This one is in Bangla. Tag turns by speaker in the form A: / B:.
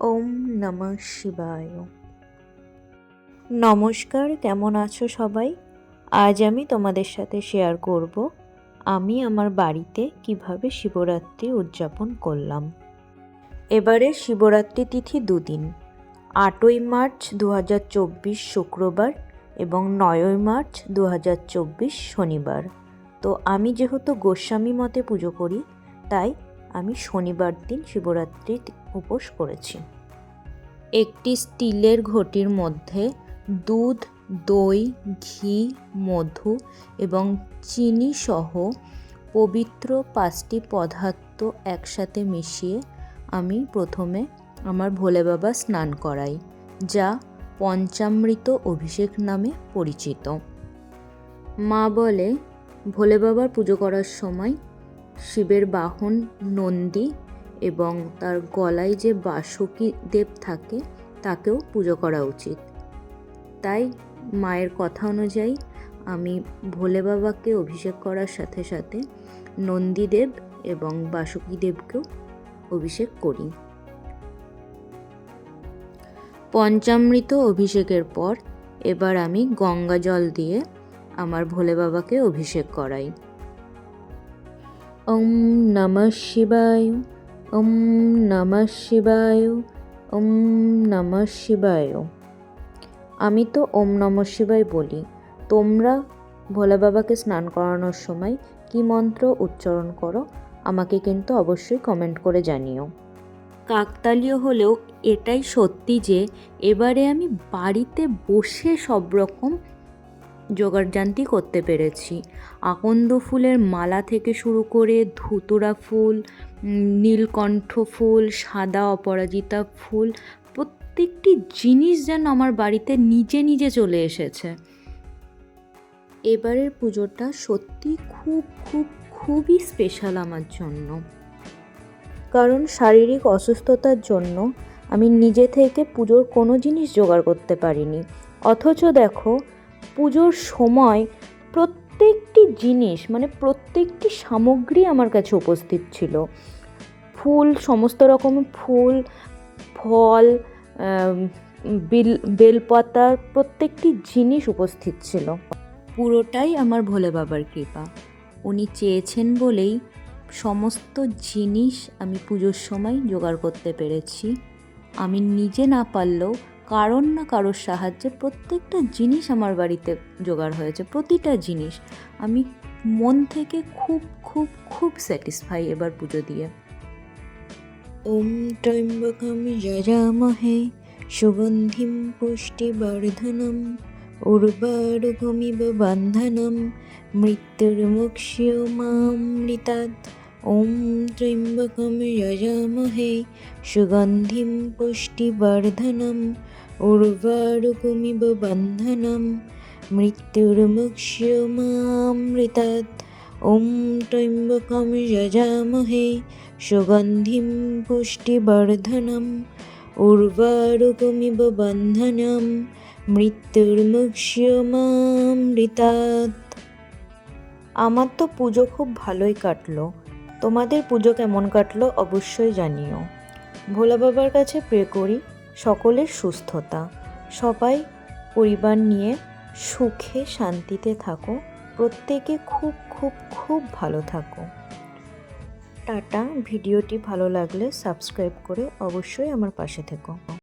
A: ওম নমঃ শিবায়। নমস্কার, কেমন আছো সবাই? আজ আমি তোমাদের সাথে শেয়ার করব, আমি আমার বাড়িতে কীভাবে শিবরাত্রি উদযাপন করলাম। এবারে শিবরাত্রি তিথি দুদিন, আটই মার্চ দু হাজার চব্বিশ শুক্রবার এবং নয়ই মার্চ দু হাজার চব্বিশ শনিবার। তো আমি যেহেতু গোস্বামী মতে পুজো করি, তাই আমি শনিবার দিন শিবরাত্রির উপোস করেছি। একটি স্টিলের ঘটির মধ্যে দুধ, দই, ঘি, মধু এবং চিনি সহ পবিত্র পাঁচটি পদার্থ একসাথে মিশিয়ে আমি প্রথমে আমার ভোলে বাবা স্নান করাই, যা পঞ্চামৃত অভিষেক নামে পরিচিত। মা বলে, ভোলে বাবার পুজো করার সময় শিবের বাহন নন্দী এবং তার গলায় যে বাসুকী দেব থাকে, তাকেও পুজো করা উচিত। তাই মায়ের কথা অনুযায়ী আমি ভোলে বাবাকে অভিষেক করার সাথে সাথে নন্দীদেব এবং বাসুকী দেবকেও অভিষেক করি। পঞ্চামৃত অভিষেকের পর এবার আমি গঙ্গা জল দিয়ে আমার ভোলে বাবাকে অভিষেক করাই। ওম নমঃ শিবায়, ওম নমঃ শিবায়, ওম নমঃ শিবায়। আমি তো ওম নমঃ শিবায় বলি। তোমরা ভোলা বাবাকে স্নান করানোর সময় কি মন্ত্র উচ্চারণ করো? আমাকে কিন্তু অবশ্যই কমেন্ট করে জানিও। কাকতালীয় হলেও এটাই সত্যি যে, এবারে আমি বাড়িতে বসে সব রকম জোগাড়জান্তি করতে পেরেছি। আকন্দ ফুলের মালা থেকে শুরু করে ধুতুরা ফুল নীলকণ্ঠ ফুল, সাদা অপরাজিতা ফুল, প্রত্যেকটি জিনিস যেন আমার বাড়িতে নিজে নিজে চলে এসেছে। এবারের পুজোটা সত্যি খুব খুব, খুবই স্পেশাল আমার জন্য। কারণ শারীরিক অসুস্থতার জন্য আমি নিজে থেকে পুজোর কোনো জিনিস জোগাড় করতে পারিনি। অথচ দেখো পুজোর সময় প্রত্যেকটি জিনিস মানে প্রত্যেকটি সামগ্রী আমার কাছে উপস্থিত ছিল। ফুল, সমস্ত রকম ফুল, ফল বিল, বেলপাতা, প্রত্যেকটি জিনিস উপস্থিত ছিল। পুরোটাই আমার ভোলে বাবার কৃপা। উনি চেয়েছেন বলেই সমস্ত জিনিস আমি পুজোর সময় জোগাড় করতে পেরেছি। আমি নিজে না পারলেও কারোর না কারোর সাহায্যে প্রত্যেকটা জিনিস আমার বাড়িতে জোগাড় হয়েছে, প্রতিটা জিনিস। আমি মন থেকে খুব খুব খুব স্যাটিসফাই এবার পুজো দিয়ে। ওম ত্রয়ম্বকম যজামহে সুগন্ধিম পুষ্টি বর্ধনম পুষ্টিবর্ধনম উর্বারুকমিব বন্ধনম মৃত্যুর্মুক্ষ্যমামৃতাৎ ওম ত্রয়ম্বকম যজামহে সুগন্ধিম পুষ্টিবর্ধনম উর্বারুকমিব বন্ধনম মৃত্যুর্মুক্ষ্যমামৃতাৎ ওম ত্রয়ম্বকম যজামহে সুগন্ধিম পুষ্টিবর্ধনম উর্বারুকমিব বন্ধনম মৃত্যুর্মুক্ষ্যমামৃতাৎ আমার তো পুজো খুব ভালোই কাটলো। তোমাদের পুজো কেমন কাটলো অবশ্যই জানিও। ভোলা বাবার কাছে প্রে করি সকলের সুস্থতা। সবাই পরিবার নিয়ে সুখে শান্তিতে থাকো। প্রত্যেকে খুব খুব খুব ভালো থাকো। টাটা। ভিডিওটি ভালো লাগলে সাবস্ক্রাইব করে অবশ্যই আমার পাশে থেকো।